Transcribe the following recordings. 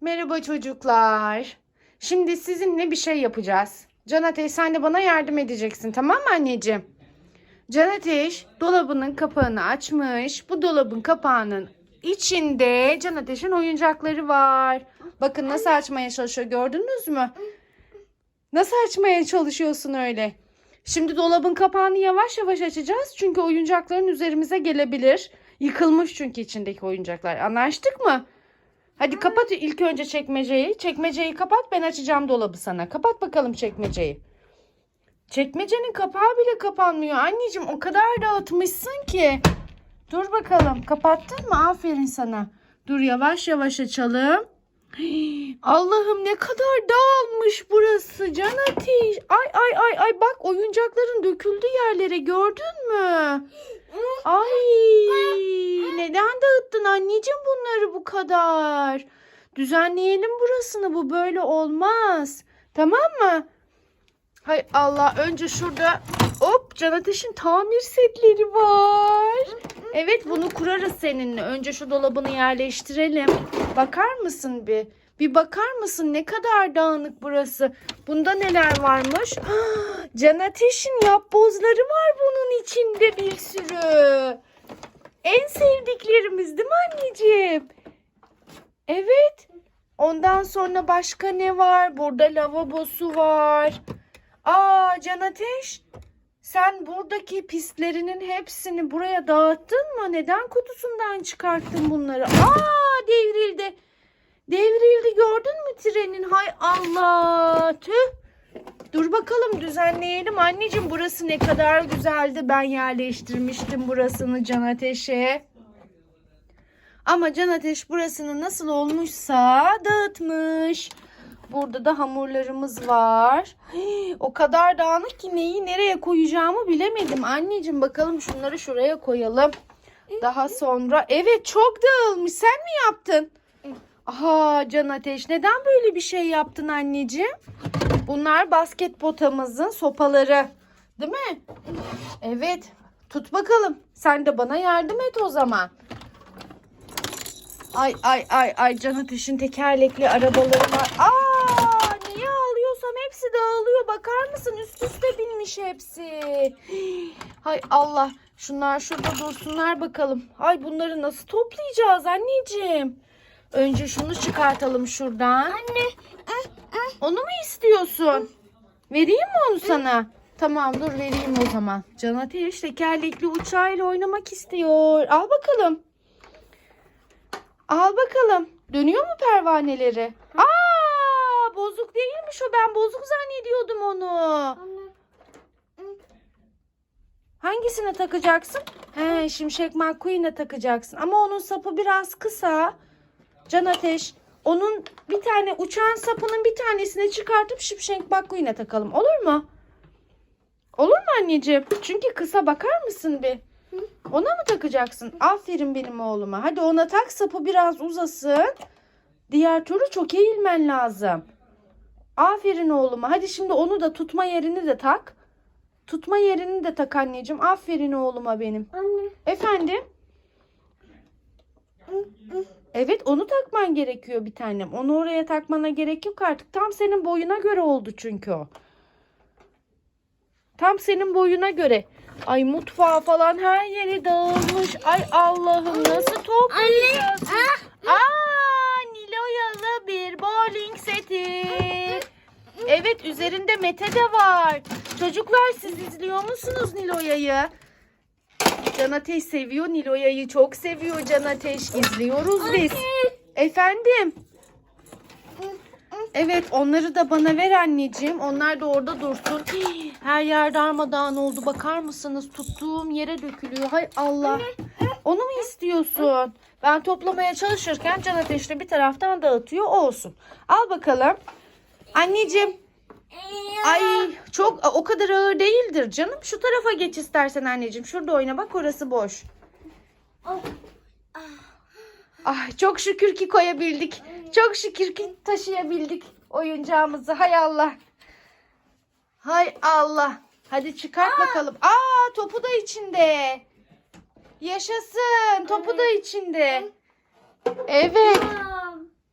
Merhaba çocuklar. Şimdi sizinle bir şey yapacağız. Can Ateş sen de bana yardım edeceksin tamam mı anneciğim? Can Ateş dolabının kapağını açmış. Bu dolabın kapağının içinde Can Ateş'in oyuncakları var. Bakın nasıl açmaya çalışıyor gördünüz mü? Nasıl açmaya çalışıyorsun öyle? Şimdi dolabın kapağını yavaş yavaş açacağız. Çünkü oyuncakların üzerimize gelebilir. Yıkılmış çünkü içindeki oyuncaklar. Anlaştık mı? Hadi kapat ilk önce çekmeceyi. Çekmeceyi kapat ben açacağım dolabı sana. Kapat bakalım çekmeceyi. Çekmecenin kapağı bile kapanmıyor. Anneciğim o kadar dağıtmışsın ki. Dur bakalım kapattın mı? Aferin sana. Dur yavaş yavaş açalım. Allah'ım ne kadar dağılmış burası Can Ateş. Ay ay ay ay bak oyuncakların döküldüğü yerlere gördün mü? Ay neden dağıttın anneciğim bunları bu kadar? Düzenleyelim burasını bu böyle olmaz. Tamam mı? Hay Allah önce şurada hop Can Ateş'in tamir setleri var. Evet bunu kurarız seninle. Önce şu dolabını yerleştirelim. Bakar mısın bir? Bir bakar mısın ne kadar dağınık burası? Bunda neler varmış? Can Ateş'in yapbozları var bunun içinde bir sürü. En sevdiklerimiz değil mi anneciğim? Evet. Ondan sonra başka ne var? Burada lavabosu var. Aa Can Ateş. Sen buradaki pislerinin hepsini buraya dağıttın mı? Neden kutusundan çıkarttın bunları? Aa devrildi. Devrildi gördün mü trenin? Hay Allah. Tüh. Dur bakalım düzenleyelim. Anneciğim burası ne kadar güzeldi. Ben yerleştirmiştim burasını Can Ateş'e. Ama Can Ateş burasını nasıl olmuşsa dağıtmış. Burada da hamurlarımız var. O kadar dağınık ki neyi nereye koyacağımı bilemedim. Anneciğim bakalım şunları şuraya koyalım. Daha sonra evet çok dağılmış. Sen mi yaptın? Aha Can Ateş neden böyle bir şey yaptın anneciğim? Bunlar basket potamızın sopaları. Değil mi? Evet. Tut bakalım. Sen de bana yardım et o zaman. Ay ay ay ay Can Ateş'in tekerlekli arabaları var. Aa niye ağlıyorsam hepsi dağılıyor. Bakar mısın üst üste binmiş hepsi. Hay Allah. Şunlar şurada dursunlar bakalım. Ay bunları nasıl toplayacağız anneciğim? Önce şunu çıkartalım şuradan. Anne. Onu mu istiyorsun? Vereyim mi onu sana? Tamam dur vereyim o zaman. Can Ateş tekerlekli uçağıyla oynamak istiyor. Al bakalım. Al bakalım. Dönüyor mu pervaneleri? Aa, bozuk değilmiş o. Ben bozuk zannediyordum onu. Hangisine takacaksın? He, Şimşek McQueen'e takacaksın. Ama onun sapı biraz kısa. Can Ateş. Onun bir tane uçağın sapının bir tanesini çıkartıp Şimşek McQueen'e takalım. Olur mu? Olur mu anneciğim? Çünkü kısa bakar mısın bir? Ona mı takacaksın? Aferin benim oğluma. Hadi ona tak sapı biraz uzasın. Diğer türlü çok eğilmen lazım. Aferin oğluma. Hadi şimdi onu da tutma yerini de tak. Tutma yerini de tak anneciğim. Aferin oğluma benim. Anne. Efendim? Evet onu takman gerekiyor bir tanem. Onu oraya takmana gerek yok artık. Tam senin boyuna göre oldu çünkü o. Tam senin boyuna göre. Ay mutfağı falan her yeri dağılmış. Ay Allah'ım nasıl toplayacağız? Aa Niloyalı bir bowling seti. Evet üzerinde Mete de var. Çocuklar siz izliyor musunuz Niloya'yı? Can Ateş seviyor Niloya'yı çok seviyor Can Ateş. İzliyoruz biz. Efendim? Evet onları da bana ver anneciğim. Onlar da orada dursun. Hii, Her yer darmadağın oldu. Bakar mısınız? Tuttuğum yere dökülüyor. Hay Allah. Onu mu istiyorsun? Ben toplamaya çalışırken Can Ateş de bir taraftan dağıtıyor. Olsun. Al bakalım. Anneciğim. Ay çok o kadar ağır değildir canım. Şu tarafa geç istersen anneciğim. Şurada oyna bak orası boş. Ah çok şükür ki koyabildik. Çok şükür ki taşıyabildik oyuncağımızı. Hay Allah. Hay Allah. Hadi çıkart bakalım. Aa topu da içinde. Yaşasın. Topu da içinde. Evet. Aa,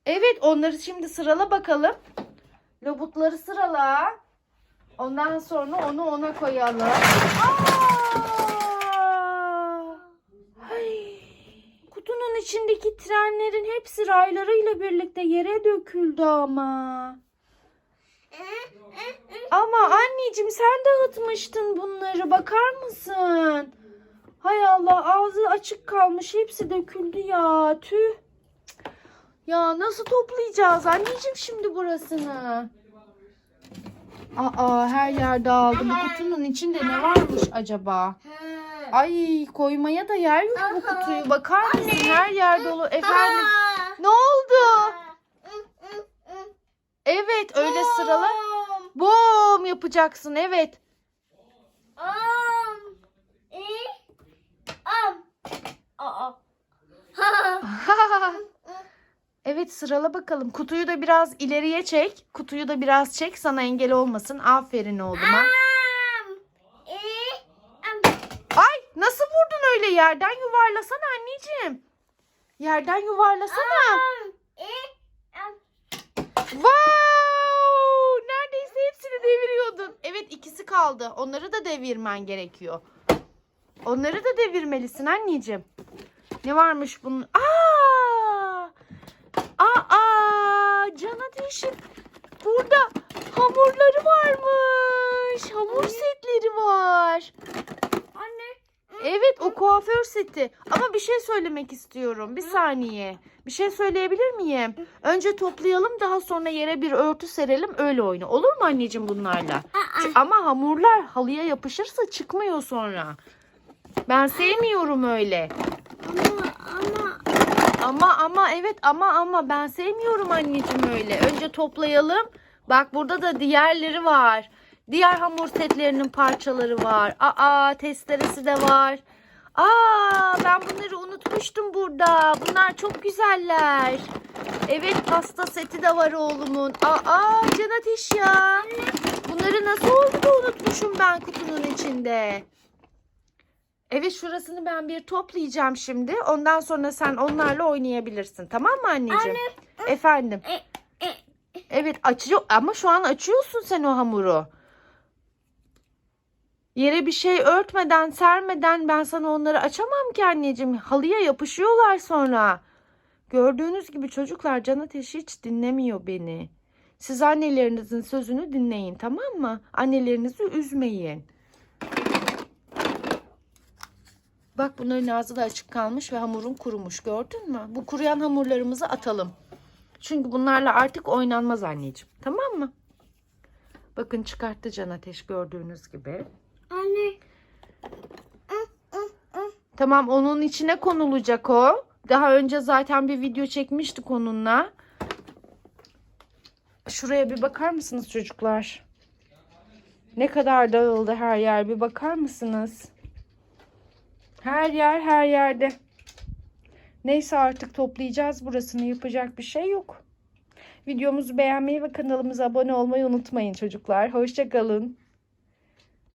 Evet onları şimdi sırala bakalım. Lobutları sırala. Ondan sonra onu ona koyalım. Aa! Ay! Kutunun içindeki trenlerin hepsi raylarıyla birlikte yere döküldü ama. Ama anneciğim sen dağıtmıştın bunları. Bakar mısın? Hay Allah ağzı açık kalmış. Hepsi döküldü ya. Tüh. Ya nasıl toplayacağız anneciğim şimdi burasını? Aa her yer dağıldı. Bu kutunun içinde ne varmış acaba? Ay koymaya da yer yok bu kutuyu. Bakar mısın? Her yer dolu. Efendim ne oldu? Evet öyle sırala. Bom yapacaksın evet. evet sırala bakalım. Kutuyu da biraz ileriye çek. Kutuyu da biraz çek sana engel olmasın. Aferin oğluma. Ay nasıl vurdun öyle yerden yuvarlasana anneciğim. Yerden yuvarlasana. Wow! Neredeyse hepsini deviriyordun. Evet ikisi kaldı. Onları da devirmen gerekiyor. Onları da devirmelisin anneciğim. Ne varmış bunun? Aa! Aa! Can Ateş'in burada hamurları varmış. Hamur setleri var. Evet o kuaför seti. Ama bir şey söylemek istiyorum. Bir saniye. Bir şey söyleyebilir miyim? Önce toplayalım daha sonra yere bir örtü serelim öyle oyna. Olur mu anneciğim bunlarla? Ç- Ama hamurlar halıya yapışırsa çıkmıyor sonra. Ben sevmiyorum öyle. Ama ama evet ama ama ben sevmiyorum anneciğim öyle. Önce toplayalım. Bak burada da diğerleri var. Diğer hamur setlerinin parçaları var. Aa testeresi de var. Aa ben bunları unutmuştum burada. Bunlar çok güzeller. Evet pasta seti de var oğlumun. Aa Can Ateş ya. Bunları nasıl oldu da unutmuşum ben kutunun içinde. Evet şurasını ben bir toplayacağım şimdi. Ondan sonra sen onlarla oynayabilirsin. Tamam mı anneciğim? Efendim. Evet açıyor ama şu an açıyorsun sen o hamuru. Yere bir şey örtmeden, sermeden ben sana onları açamam ki anneciğim. Halıya yapışıyorlar sonra. Gördüğünüz gibi çocuklar can ateşi hiç dinlemiyor beni. Siz annelerinizin sözünü dinleyin tamam mı? Annelerinizi üzmeyin. Bak bunların ağzı da açık kalmış ve hamurun kurumuş gördün mü? Bu kuruyan hamurlarımızı atalım. Çünkü bunlarla artık oynanmaz anneciğim. Tamam mı? Bakın çıkarttı can ateş gördüğünüz gibi. Tamam onun içine konulacak o. Daha önce zaten bir video çekmiştik onunla. Şuraya bir bakar mısınız çocuklar? Ne kadar dağıldı her yer bir bakar mısınız? Her yer her yerde. Neyse artık toplayacağız burasını yapacak bir şey yok. Videomuzu beğenmeyi ve kanalımıza abone olmayı unutmayın çocuklar. Hoşçakalın.